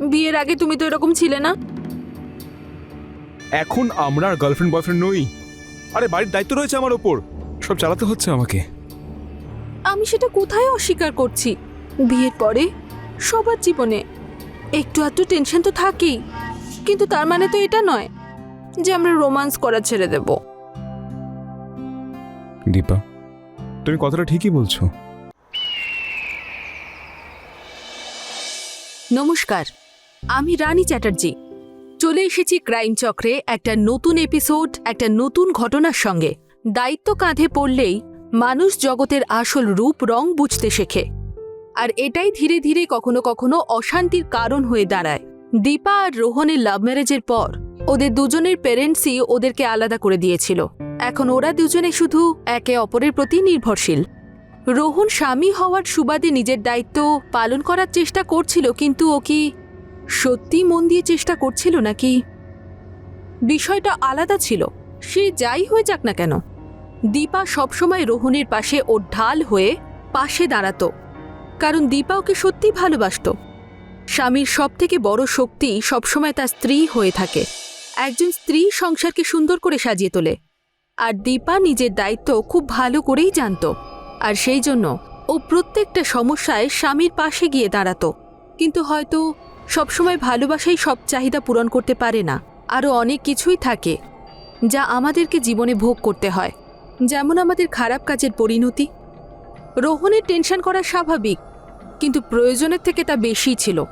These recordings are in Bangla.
বিয়ের আগে তুমি তো এরকম ছিলে না? এখন আমরা আর গার্লফ্রেন্ড বয়ফ্রেন্ড নই। আরে বাড়ির দায়িত্ব রয়েছে আমার ওপর। সব চালাতে হচ্ছে আমাকে। আমি সেটা কোথায় অস্বীকার করছি? বিয়ের পরে? সবার জীবনে? একটু আধটু টেনশন তো থাকেই। কিন্তু তার মানে তো এটা নয় যে আমরা রোমান্স করা ছেড়ে দেব। দীপা তুমি কথাটা ঠিকই বলছো। নমস্কার। আমি রানী চ্যাটার্জি। চলে এসেছি ক্রাইম চক্রে একটা নতুন এপিসোড, একটা নতুন ঘটনার সঙ্গে। দায়িত্ব কাঁধে পড়লেই মানুষ জগতের আসল রূপ রং বুঝতে শেখে। আর এটাই ধীরে ধীরে কখনো কখনো অশান্তির কারণ হয়ে দাঁড়ায়। দীপা আর রোহনের লাভ ম্যারেজের পর, ওদের দুজনের প্যারেন্টসই ওদেরকে আলাদা করে দিয়েছিল। এখন ওরা দুজনে শুধু একে অপরের প্রতি নির্ভরশীল। রোহন স্বামী হওয়ার সুবাদে নিজের দায়িত্ব পালন করার চেষ্টা করছিল, কিন্তু ও কি সত্যি মন দিয়ে চেষ্টা করছিল নাকি? বিষয়টা আলাদা ছিল, সে যাই হয়ে যাক না কেন। দীপা সবসময় রোহনের পাশে ওর ঢাল হয়ে পাশে দাঁড়াতো, কারণ দীপা ওকে সত্যি ভালোবাসত। স্বামীর সবথেকে বড় শক্তি সবসময় তার স্ত্রী হয়ে থাকে, একজন স্ত্রী সংসারকে সুন্দর করে সাজিয়ে তোলে, আর দীপা নিজের দায়িত্ব খুব ভালো করেই জানতো, আর সেই জন্য ও প্রত্যেকটা সমস্যায় স্বামীর পাশে গিয়ে দাঁড়াতো, কিন্তু হয়তো সবসময় ভালোবাসাই সব চাহিদা পূরণ করতে পারে না। আরও অনেক কিছুই থাকে, যা আমাদেরকে জীবনে ভোগ করতে হয়। যেমন আমাদের খারাপ কাজের পরিণতি। রোহনের টেনশন করা স্বাভাবিক, কিন্তু প্রয়োজনের থেকে তা বেশি ছিল।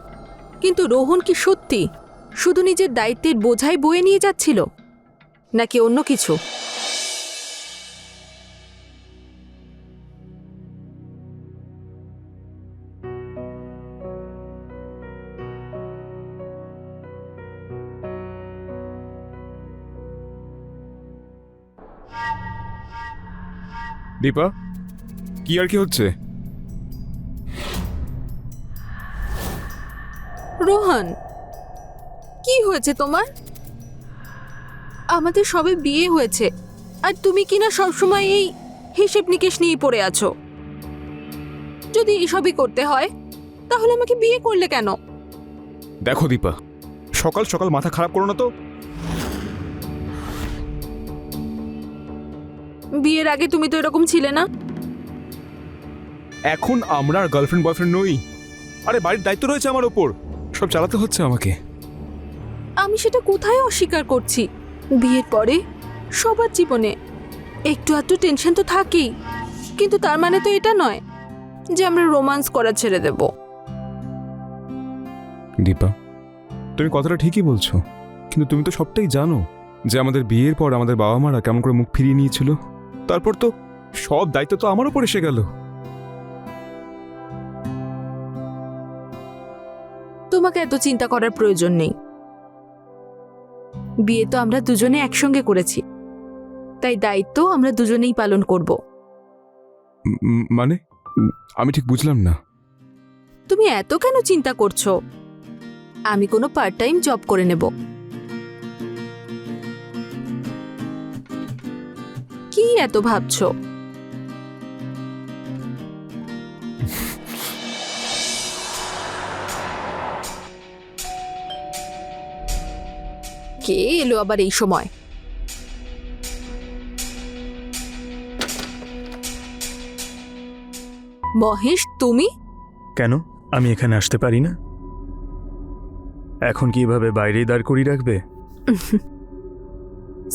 কিন্তু রোহন কি সত্যি শুধু নিজের দায়িত্বের বোঝাই বয়ে নিয়ে যাচ্ছিল? নাকি অন্য কিছু? দীপা কি আর কি হচ্ছে? রোহান কি হয়েছে তোমার? আমাদের সবে বিয়ে হয়েছে আর তুমি কিনা সবসময় এই হিসেব নিকেশ নিয়ে পড়ে আছো? যদি এসবই করতে হয় তাহলে আমাকে বিয়ে করলে কেন? দেখো দীপা সকাল সকাল মাথা খারাপ করো না তো। বিয়ের আগে তুমি তো এরকম ছিলে না? এখন আমরা আর গার্লফ্রেন্ড বয়ফ্রেন্ড নই। আরে বাড়ির দায়িত্ব রয়েছে আমার ওপর। সব চালাতে হচ্ছে আমাকে। আমি সেটা কোথায় অস্বীকার করছি? বিয়ের পরে? সবার জীবনে। একটু আধটু টেনশন তো থাকেই। কিন্তু তার মানে তো এটা নয় যে আমরা রোমান্স করা ছেড়ে দেব। দীপা তুমি কথাটা ঠিকই বলছো। কিন্তু তুমি তো সবটাই জানো যে আমাদের বিয়ের পর আমাদের বাবা মারা কেমন করে মুখ ফিরিয়ে নিয়েছিল। তারপর তো সব দায়িত্ব তো আমার উপর এসে গেল। তোমাকে এত চিন্তা করার প্রয়োজন নেই। বিয়ে তো আমরা দুজনে একসঙ্গে করেছি। তাই দায়িত্ব আমরা দুজনেই পালন করব। মানে? আমি ঠিক বুঝলাম না। তুমি এত কেন চিন্তা করছ? আমি কোনো পার্ট টাইম জব করে নেব। কি এত ভাবছ? কে এলো আবার এই সময়? মহেশ তুমি? কেন? আমি এখানে আসতে পারি না? এখন কীভাবে বাইরেই দাঁড় করিয়ে রাখবে?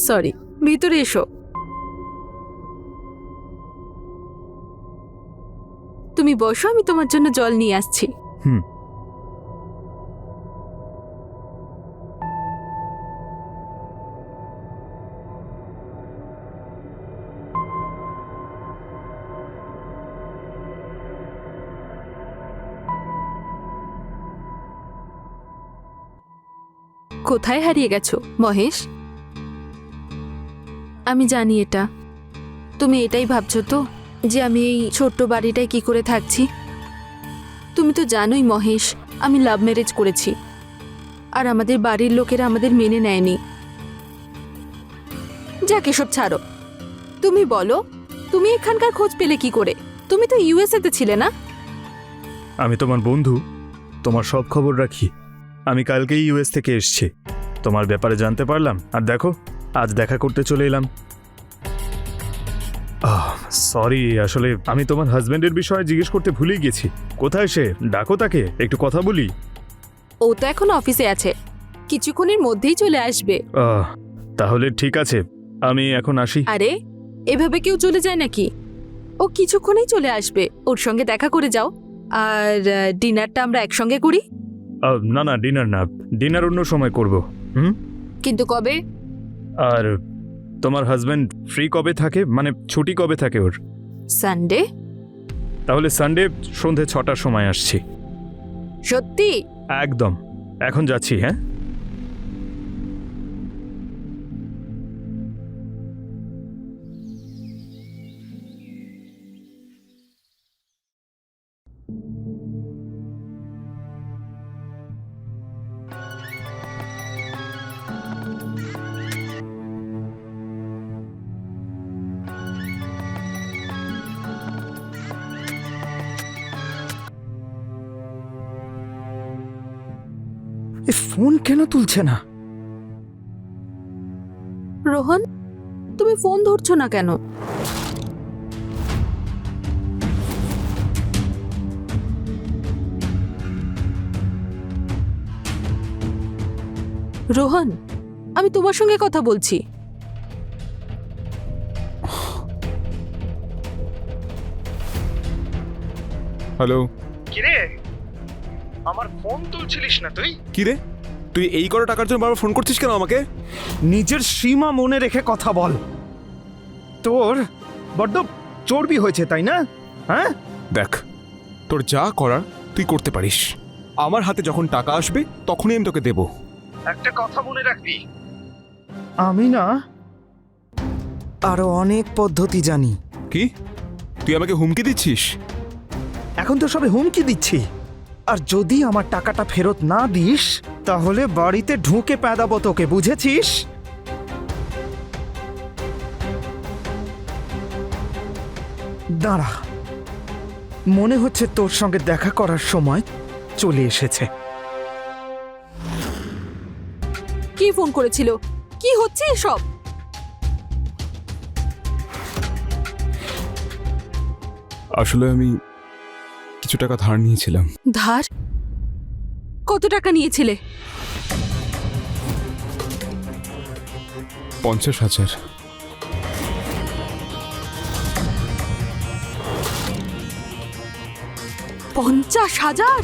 সরি ভিতরে এসো। তুমি বসো আমি তোমার জন্য জল নিয়ে আসছি। হুম। কোথায় হারিয়ে গেছো মহেশ? আমি জানি এটা। তুমি এটাই ভাবছ তো? যে আমি এই ছোট্ট বাড়িটায় কি করে থাকছি? তুমি তো জানোই মহেশ, আমি লাভ ম্যারেজ করেছি। আর আমাদের বাড়ির লোকেরা আমাদের মেনে নেয়নি। যাকে সব ছাড়ো। তুমি বলো, তুমি এখানকার খোঁজ পেলে কি করে? তুমি তো ইউএসএ তে ছিলে না? আমি তোমার বন্ধু, তোমার সব খবর রাখি। আমি কালকেই ইউএস থেকে এসেছি। তোমার ব্যাপারে জানতে পারলাম, আর দেখো, আজ দেখা করতে চলে এলাম। সরি আসলে আমি তোমার হাজবেন্ডের বিষয়ে জিজ্ঞেস করতে ভুলে গেছি। কোথায় সে? ডাকো তাকে একটু কথা বলি। ও তো এখন অফিসে আছে। কিছুক্ষণের মধ্যেই চলে আসবে। আহ, তাহলে ঠিক আছে আমি এখন আসি। আরে এভাবে কেউ চলে যায় নাকি? ও কিছুক্ষণেই চলে আসবে। ওর সঙ্গে দেখা করে যাও। আর আহ, ডিনারটা আমরা একসঙ্গে করি? আহ, না না ডিনার না। ডিনার অন্য সময় করব। হুম? কিন্তু কবে? আর তোমার হাজবেন্ড ফ্রি কবে থাকে? মানে ছুটি কবে থাকে ওর? সানডে তাহলে সানডে সন্ধে ছটার সময় আসছি। সত্যি? একদম। এখন যাচ্ছি হ্যাঁ? ফোন কেন তুলছে না? রোহন তুমি ফোন ধরছো না কেন? রোহন আমি তোমার সঙ্গে কথা বলছি। হ্যালো। কিরে? আমার ফোন তুলছিলিস না তুই? কি রে তুই এই কটা টাকার জন্য বারবার ফোন করছিস কেন আমাকে? নিজের সীমা মনে রেখে কথা বল। তোর বড্ড চর্বি হয়েছে তাই না? হ্যাঁ? দেখ তোর যা করার তুই করতে পারিস। আমার হাতে যখন টাকা আসবে তখনই আমি তোকে দেবো। একটা কথা মনে রাখবি। আমি না আরও অনেক পদ্ধতি জানি। কি? তুই আমাকে হুমকি দিচ্ছিস? এখন তো সবে হুমকি দিচ্ছি। আর যদি আমার টাকাটা ফেরত না দিস তাহলে বাড়িতে ঢুকে পেদাবো তোকে বুঝেছিস? দাঁড়া। মনে হচ্ছে তোর সঙ্গে দেখা করার সময় চলে এসেছে। কি ফোন করেছিল? কি হচ্ছে এসব? আসলে আমি কিছু টাকা ধার নিয়েছিলাম। ধার? কত টাকা নিয়েছিলে? পঞ্চাশ হাজার। পঞ্চাশ হাজার?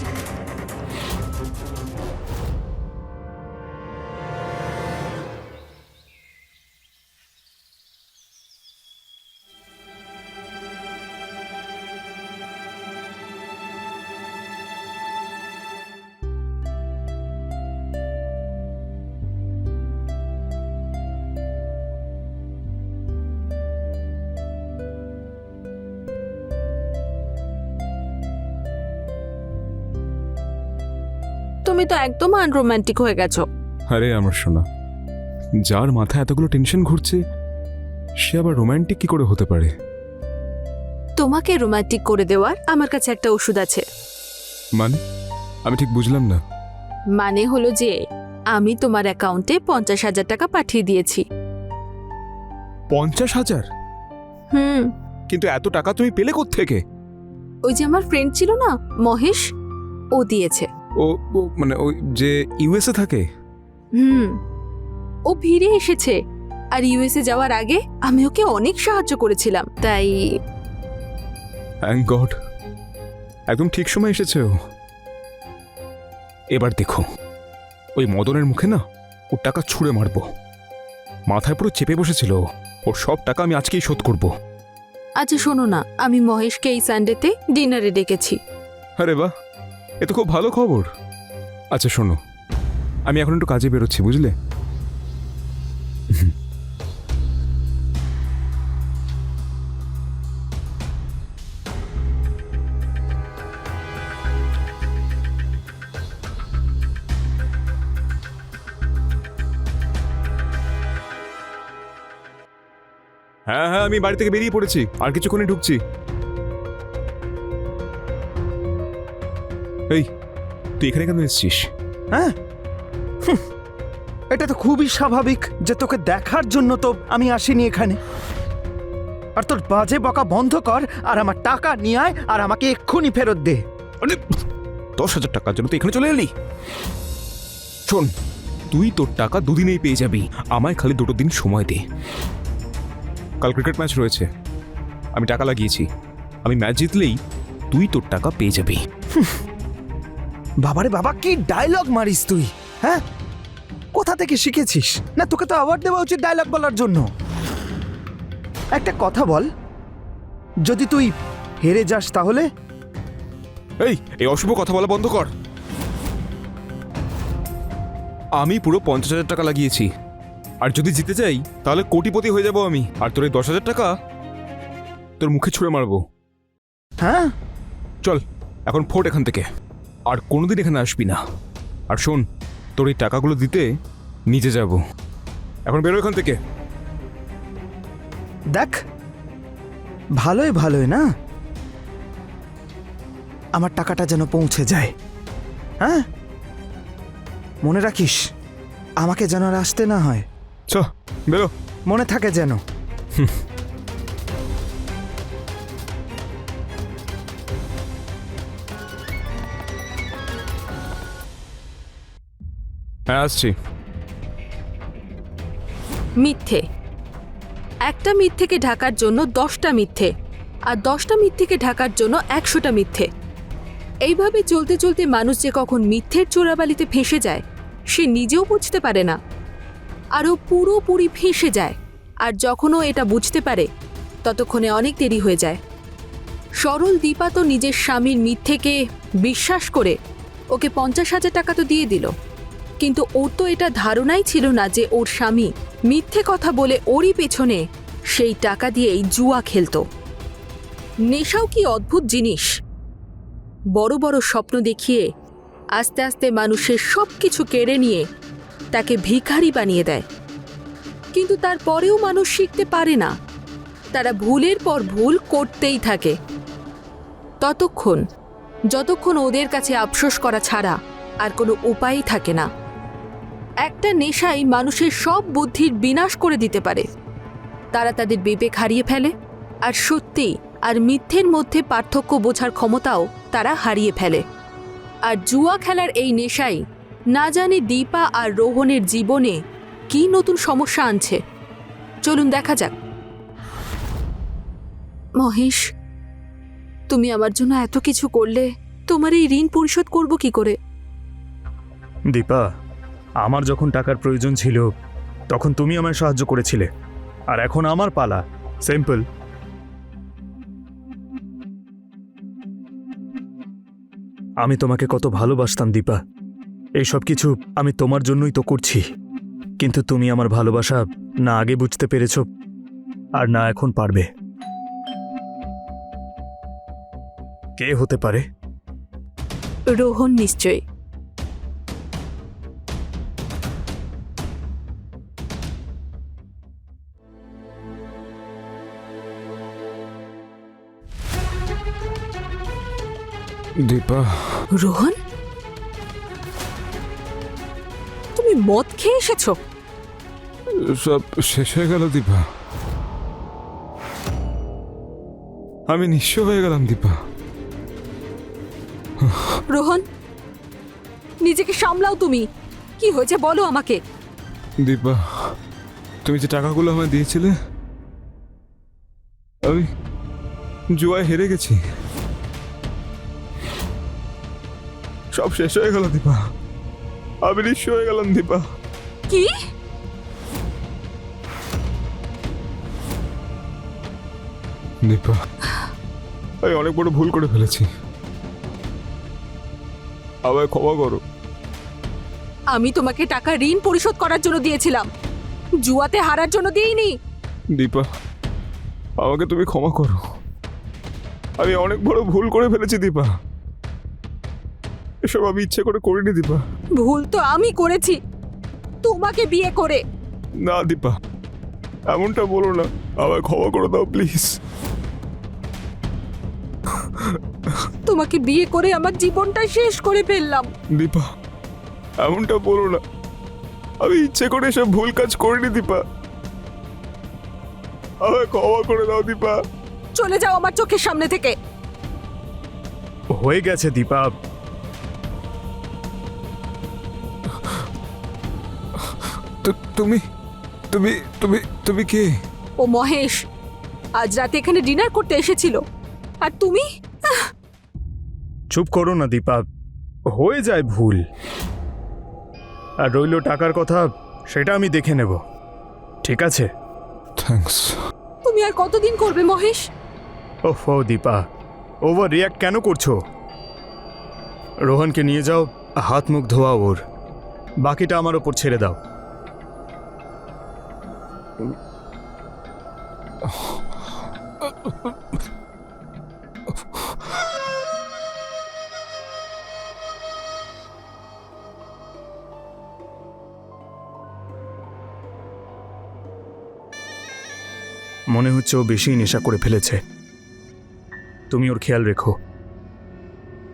তুমি তো একদম আনরোম্যান্টিক হয়ে গেছো। আরে আমার শোনা যার মাথায় এতগুলো টেনশন ঘুরছে সে আবার রোমান্টিক কি করে হতে পারে? তোমাকে রোমান্টিক করে দেওয়ার আমার কাছে একটা ওষুধ আছে। মানে? আমি ঠিক বুঝলাম না। মানে হলো যে আমি তোমার অ্যাকাউন্টে পঞ্চাশ হাজার টাকা পাঠিয়ে দিয়েছি। পঞ্চাশ হাজার? হুম। কিন্তু এত টাকা তুমি পেলে থেকে ওই যে আমার ফ্রেন্ড ছিল না মহেশ? ও দিয়েছে। ও ও মানে ওই যে ইউএসএ থাকে? হুম। ও ফিরে এসেছে। আর ইউএসএ যাওয়ার আগে আমি ওকে অনেক সাহায্য করেছিলাম তাই থ্যাংক গড একদম ঠিক সময় এসেছে ও। এবার দেখো ওই মদনের মুখে না ওর টাকা ছুঁড়ে মারবো। মাথায় পুরো চেপে বসেছিল ও। ওর সব টাকা আমি আজকেই শোধ করব। আচ্ছা শোনো না আমি মহেশকে এই সানডেতে ডিনারে ডেকেছি। আরে বাহ! এ তো খুব ভালো খবর। আচ্ছা শোনো। আমি এখন একটু কাজে বেরোচ্ছি, বুঝলে? হ্যাঁ হ্যাঁ আমি বাড়ি থেকে বেরিয়ে পড়েছি। আর কিছুক্ষণে ঢুকছি। তুই এখানে কেন এসেছিস? হ্যাঁ? এটা তো খুবই স্বাভাবিক যে তোকে দেখার জন্য তো আমি আসিনি এখানে। আর তোর বাজে বকা বন্ধ কর আর আমার টাকা নিয়ে আয় আর আমাকে এক্ষুনি ফেরত দে। আরে দশ হাজার টাকার জন্য তো এখানে চলে এলি? শোন তুই তোর টাকা দুদিনেই পেয়ে যাবি। আমায় খালি দুটো দিন সময় দে। কাল ক্রিকেট ম্যাচ রয়েছে। আমি টাকা লাগিয়েছি। আমি ম্যাচ জিতলেই তুই তোর টাকা পেয়ে যাবি। বাবারে বাবা কি ডায়লগ মারিস তুই হ্যাঁ? কোথা থেকে শিখেছিস? না তোকে তো অ্যাওয়ার্ড দেওয়া উচিত ডায়লগ বলার জন্য। একটা কথা বল যদি তুই হেরে যাস তাহলে? এই এই অশুভ কথা বলা বন্ধ কর। আমি পুরো পঞ্চাশ হাজার টাকা লাগিয়েছি। আর যদি জিতে যাই তাহলে কোটিপতি হয়ে যাব আমি। আর তোর এই দশ হাজার টাকা তোর মুখে ছুঁড়ে মারবো। হ্যাঁ? চল এখন ফোট এখান থেকে। আর কোনোদিন এখানে আসবি না। আর শোন তোর এই টাকাগুলো দিতে নিজে যাব। এখন বেরো এখান থেকে। দেখ ভালোই ভালোই না? আমার টাকাটা যেন পৌঁছে যায়। হ্যাঁ? মনে রাখিস আমাকে যেন আর আসতে না হয়। চ বেরো। মনে থাকে যেন। হ্যাঁ আসছি। মিথ্যে। একটা মিথ্যেকে ঢাকার জন্য দশটা মিথ্যে, আর দশটা মিথ্যেকে ঢাকার জন্য একশোটা মিথ্যে। এইভাবে চলতে চলতে মানুষ যে কখন মিথ্যের চোরাবালিতে ফেসে যায়, সে নিজেও বুঝতে পারে না। আরও পুরোপুরি ফেসে যায়, আর যখনও এটা বুঝতে পারে, ততক্ষণে অনেক দেরি হয়ে যায়। সরল দীপা তো নিজের স্বামীর মিথ্যেকে বিশ্বাস করে ওকে পঞ্চাশ হাজার টাকা তো দিয়ে দিল। কিন্তু ওর তো এটা ধারণাই ছিল না যে ওর স্বামী মিথ্যে কথা বলে ওরই পেছনে সেই টাকা দিয়েই জুয়া খেলতো। নেশাও কি অদ্ভুত জিনিস। বড় বড় স্বপ্ন দেখিয়ে আস্তে আস্তে মানুষের সব কিছু কেড়ে নিয়ে তাকে ভিখারি বানিয়ে দেয়। কিন্তু তারপরেও মানুষ শিখতে পারে না। তারা ভুলের পর ভুল করতেই থাকে। ততক্ষণ, যতক্ষণ ওদের কাছে আফসোস করা ছাড়া আর কোনো উপায়ই থাকে না। একটা নেশাই মানুষের সব বুদ্ধির বিনাশ করে দিতে পারে। তারা তাদের বিবেক হারিয়ে ফেলে, আর সত্যি আর মিথ্যের মধ্যে পার্থক্য বোঝার ক্ষমতাও তারা হারিয়ে ফেলে। আর জুয়া খেলার এই নেশাই না জানি দীপা আর রোহনের জীবনে কি নতুন সমস্যা আনছে। চলুন দেখা যাক। মহেশ, তুমি আমার জন্য এত কিছু করলে, তোমার এই ঋণ পরিশোধ করব কি করে? দীপা আমার যখন টাকার প্রয়োজন ছিল, তখন তুমি আমায় সাহায্য করেছিলে। আর এখন আমার পালা। সিম্পল আমি তোমাকে কত ভালোবাসতাম, দীপা। এই সব কিছু আমি তোমার জন্যই তো করছি। কিন্তু তুমি আমার ভালোবাসা না আগে বুঝতে পেরেছ, আর না এখন পারবে। কে হতে পারে? রোহন নিশ্চয় দীপা। রোহন? তুমি মদ খেয়ে এসেছ? সব শেষ হয়ে গেল দীপা। আমি নিঃস্ব হয়ে গেলাম দীপা। রোহন নিজেকে সামলাও তুমি। কি হয়েছে বলো আমাকে। দীপা তুমি যে টাকাগুলো আমায় দিয়েছিলে আমি জুয়ায় হেরে গেছি। সব শেষ হয়ে গেল দীপা। আমি নিঃস্ব হয়ে গেলাম দীপা। কি? দীপা আমি অনেক বড় ভুল করে ফেলেছি। আমায় ক্ষমা করো। আমি তোমাকে টাকা ঋণ পরিশোধ করার জন্য দিয়েছিলাম। জুয়াতে হারার জন্য দিইনি। দীপা আমাকে তুমি ক্ষমা করো। আমি অনেক বড় ভুল করে ফেলেছি দীপা। এসব আমি ইচ্ছে করে করিনি দীপা। ভুল তো আমি করেছি। তোমাকে বিয়ে করে। না দীপা এমনটা বলো না। আমায় ক্ষমা করে দাও প্লিজ। তোমাকে বিয়ে করে আমার জীবনটা শেষ করে ফেললাম। দীপা এমনটা বলো না। আমি ইচ্ছে করে এসব ভুল কাজ করিনি দীপা। আমায় ক্ষমা করে দাও দীপা। চলে যাও আমার চোখের সামনে থেকে। হয়ে গেছে দীপা। তুমি তুমি তুমি তুমি কে? ও মহেশ আজ রাতে এখানে ডিনার করতে এসেছিল। আর তুমি? চুপ করো না দীপা। হয়ে যায় ভুল। আর রইল টাকার কথা সেটা আমি দেখে নেব। ঠিক আছে? থ্যাঙ্কস তুমি আর কতদিন করবে মহেশ? ওফো দীপা ওভার রিয়াক্ট কেন করছ? রোহনকে নিয়ে যাও হাত মুখ ধোয়া ওর। বাকিটা আমার ওপর ছেড়ে দাও। মনে হচ্ছে ও বেশি নেশা করে ফেলেছে। তুমি ওর খেয়াল রেখো।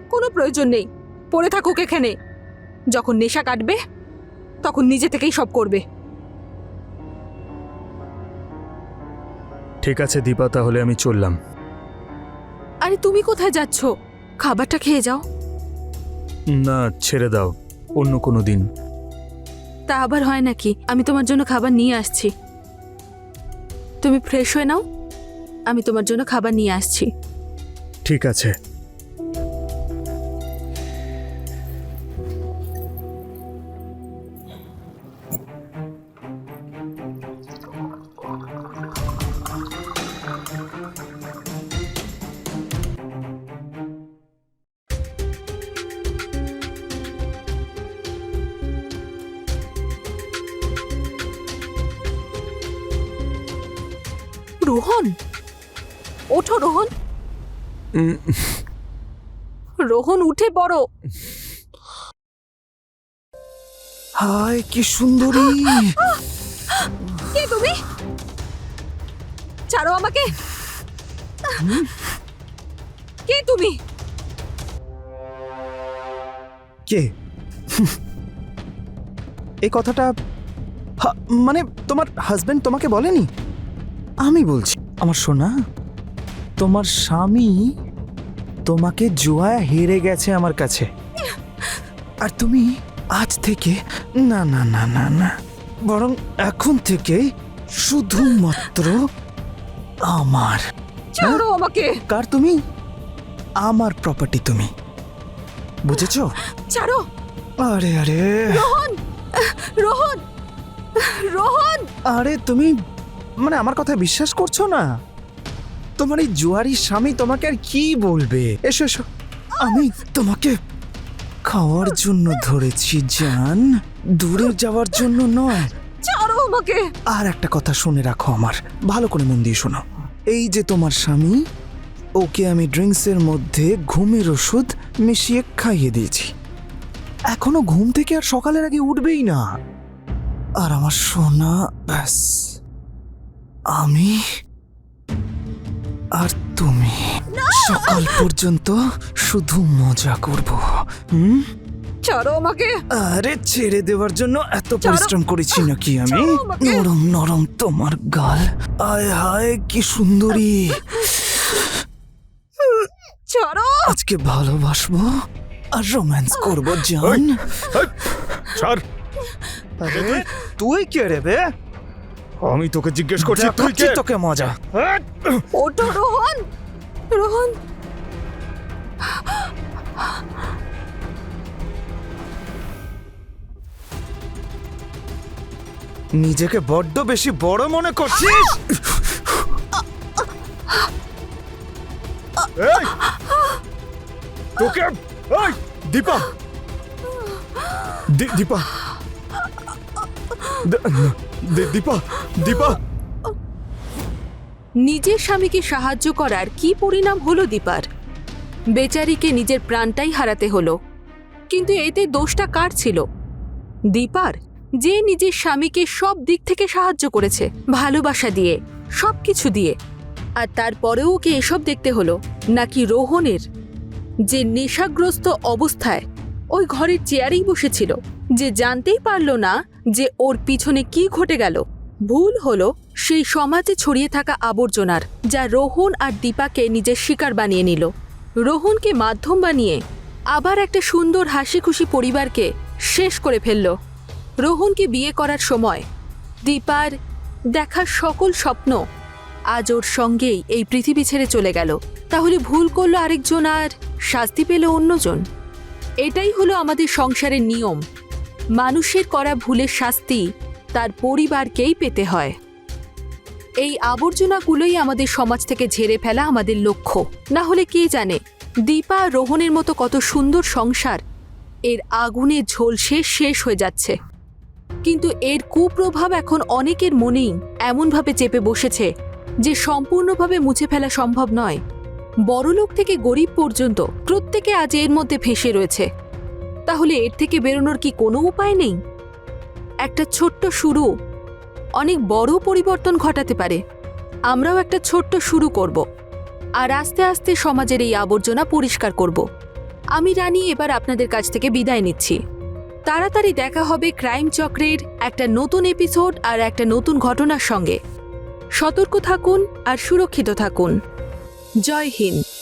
কোনো প্রয়োজন নেই। পড়ে থাকুক এখানে। যখন নেশা কাটবে, তখন নিজে থেকেই সব করবে। ঠিক আছে দীপা তাহলে আমি চললাম। আরে তুমি কোথায় যাচ্ছ? খাবারটা খেয়ে যাও। না ছেড়ে দাও অন্য কোনো দিন। তা আবার হয় নাকি? আমি তোমার জন্য খাবার নিয়ে আসছি। তুমি ফ্রেশ হয়ে নাও। আমি তোমার জন্য খাবার নিয়ে আসছি। ঠিক আছে। রোহন উঠে পড়ো। হায় কি সুন্দরী। কে তুমি? ছাড়ো আমাকে। কে তুমি? কে? এই কথাটা মানে তোমার হাজবেন্ড তোমাকে বলেনি? আমি বলছি আমার সোনা। তোমার স্বামী তোমাকে জুয়ায় হেরে গেছে আমার কাছে। আর তুমি আজ থেকে না না না না না। বরং এখন থেকে শুধুমাত্র আমার। ছাড়ো আমাকে। কার তুমি? আমার প্রপার্টি তুমি। বুঝেছ? ছাড়ো। আরে আরে। রোহন! রোহন! রোহন! আরে তুমি মানে আমার কথা বিশ্বাস করছ না? তোমার এই জুয়ারি স্বামী তোমাকে আর কি বলবে? এসো এসো। আমি তোমাকে খাওয়ার জন্য ধরেছি জান। দূরে যাওয়ার জন্য নয়। ছাড়ো আমাকে। আর একটা কথা শুনে রাখো আমার। ভালো করে মন দিয়ে শোনো। এই যে তোমার স্বামী ওকে আমি ড্রিঙ্কসের মধ্যে ঘুমের ওষুধ মিশিয়ে খাইয়ে দিয়েছি। এখনও ঘুম থেকে আর সকালের আগে উঠবেই না। আর আমার সোনা ব্যাস। আমি আর তুমি? সকাল পর্যন্ত শুধু মজা করব হুম? ছাড়ো আমাকে। আরে ছেড়ে দেওয়ার জন্য এত পরিশ্রম করেছি নাকি আমি? নরম নরম তোমার গাল। আয় হায় কি সুন্দরী। ছাড়ো। আজকে ভালোবাসবো আর রোম্যান্স করব জান। ছাড়। আরে, তুই কে রে বে? আমি তোকে জিজ্ঞেস করছি তুই কে তোকে মজা। ওঠো রোহন। রোহন। নিজেকে বড্ড বেশি বড় মনে করছিস? তোকে? এই দীপা! দি- দীপা! দ- দীপা! দীপা? নিজের স্বামীকে সাহায্য করার কি পরিণাম হলো দীপার? বেচারিকে নিজের প্রাণটাই হারাতে হলো। কিন্তু এতে দোষটা কার ছিল? দীপার, যে নিজের স্বামীকে সব দিক থেকে সাহায্য করেছে, ভালোবাসা দিয়ে সব কিছু দিয়ে। আর তারপরেও ওকে এসব দেখতে হলো, নাকি রোহনের? যে নেশাগ্রস্ত অবস্থায় ওই ঘরের চেয়ারেই বসেছিল, যে জানতেই পারল না যে ওর পিছনে কি ঘটে গেল। ভুল হলো সেই সমাজে ছড়িয়ে থাকা আবর্জনার, যা রোহন আর দীপাকে নিজের শিকার বানিয়ে নিল। রোহনকে মাধ্যম বানিয়ে আবার একটা সুন্দর হাসি খুশি পরিবারকে শেষ করে ফেলল। রোহনকে বিয়ে করার সময় দীপার দেখার সকল স্বপ্ন আজ ওর সঙ্গেই এই পৃথিবী ছেড়ে চলে গেল। তাহলে ভুল করল আরেকজন আর শাস্তি পেল অন্যজন? এটাই হলো আমাদের সংসারের নিয়ম। মানুষের করা ভুলের শাস্তি তার পরিবারকেই পেতে হয়। এই আবর্জনাগুলোই আমাদের সমাজ থেকে ঝেড়ে ফেলা আমাদের লক্ষ্য। না হলে কে জানে, দীপা রোহনের মতো কত সুন্দর সংসার, এর আগুনে ঝলসে শেষ হয়ে যাচ্ছে। কিন্তু এর কুপ্রভাব এখন অনেকের মনেই এমনভাবে চেপে বসেছে যে সম্পূর্ণভাবে মুছে ফেলা সম্ভব নয়। বড়লোক থেকে গরিব পর্যন্ত প্রত্যেকে আজ এর মধ্যে ফেসে রয়েছে। তাহলে এর থেকে বেরোনোর কি কোনো উপায় নেই? একটা ছোট্ট শুরু। অনেক বড় পরিবর্তন ঘটাতে পারে। আমরাও একটা ছোট্ট শুরু করব। আর আস্তে আস্তে সমাজের এই আবর্জনা পরিষ্কার করব। আমি রানী এবার আপনাদের কাছ থেকে বিদায় নিচ্ছি। তাড়াতাড়ি দেখা হবে ক্রাইম চক্রের একটা নতুন এপিসোড আর একটা নতুন ঘটনার সঙ্গে। সতর্ক থাকুন আর সুরক্ষিত থাকুন। জয় হিন্দ।